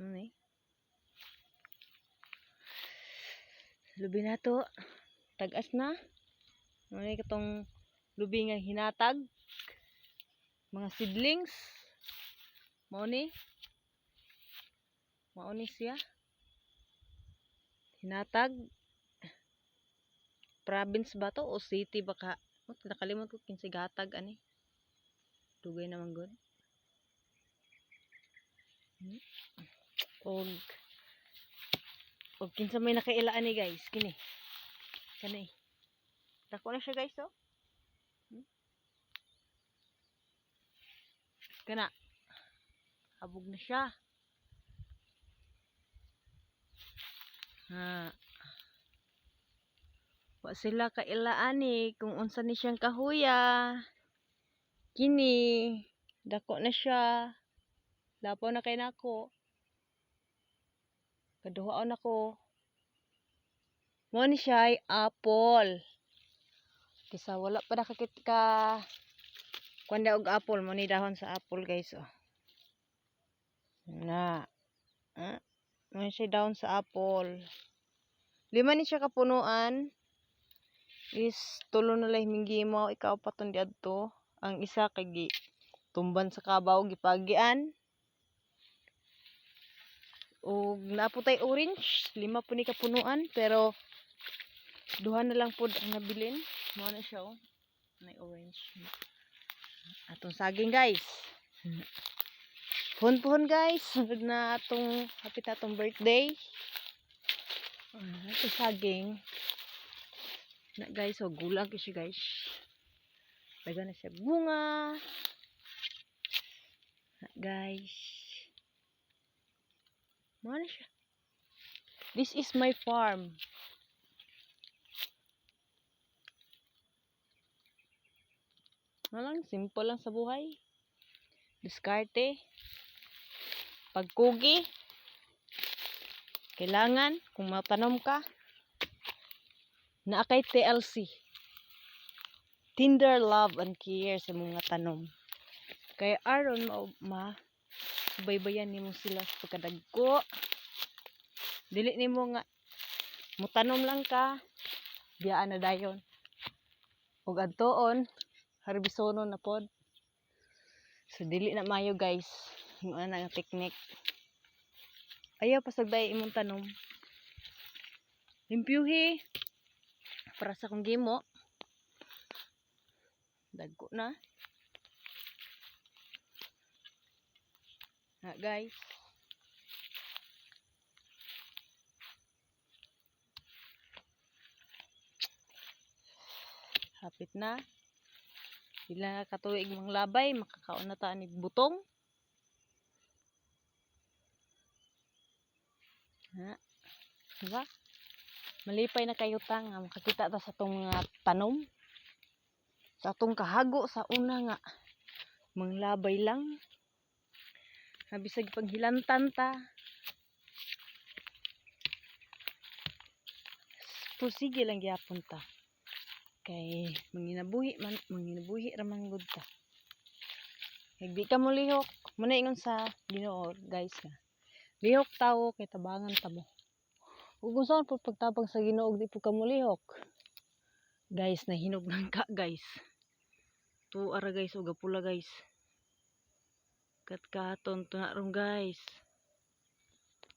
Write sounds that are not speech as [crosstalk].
Ano ni? Lubi na to. Tagas na. Ano katong lubi nga hinatag. Mga seedlings. Mao ni. Mao ni siya. Hinatag. Province ba to o city ba ka? Oh, nakalimot ko kinsay gatag ani. Dugay naman good. Hmm. Og og kinsa may nakailaan ni guys kini. Kani. Dako na siya guys oh. Hmm? Kana. Habog na siya. Ha. Wa sila kailaan ni kung unsa ni siyang kahuya. Kini. Dako na siya. Lapo na kay nako. Kaduhaon ako. Mo ni siya apple. Kisa wala pa nakakit ka kuanda og apple mo ni dahon sa apple guys oh. Na. Ah, mo siya dahon sa apple. Lima ni siya kapunuan. Is tulo na lang himinggimaw ikaw paton diadto. Ang isa kay tumban sa kabaw gipagian. O naputay orange, lima po ni kapunuan pero duha na lang pod ang nabilin. Mo na siya oh. May orange. Atong saging guys. Puhon-puhon guys. Sunod na atong hapit na atong birthday. Ah, ito saging. Na guys, oh, gulang ko siya guys. Laga na siya bunga. Na, guys. Mo na siya. This is my farm. Malang simple lang sa buhay. Diskarte. Pagkugi. Kailangan kung matanom ka na kay TLC. Tinder love and care sa mga tanom. Kaya aron ma, ma baybayan nimo sila sa pagkadagko. Dili nimo nga mutanom lang ka biyaan na dayon. Ug adtoon harbisono na pod. So dili na mayo guys. Yung ana nga technique. Ayaw pasagday imong tanom. Limpyuhi para sa kong gimo. Dagko na. Na guys. Hapit na. Bila katuig mga labay, makakaon na taan ni butong. Ha? Diba? Malipay na kayo tang nga makakita ta sa tong mga tanom. Sa atong kahago sa una nga manglabay lang. Nabisag paghilantan ta. Pusige lang gyapon ta. Kay manginabuhi man manginabuhi ra man gud ta. Kay di ka mo lihok. Muna ingon sa Ginoo guys nga. Lihok tao kay tabangan ta mo. Ug kung saan po pagtabang sa Ginoo di po ka mo lihok. Guys, nahinog [laughs] lang ka guys. Tu ara guys ug pula guys. Kat katon tunarong guys.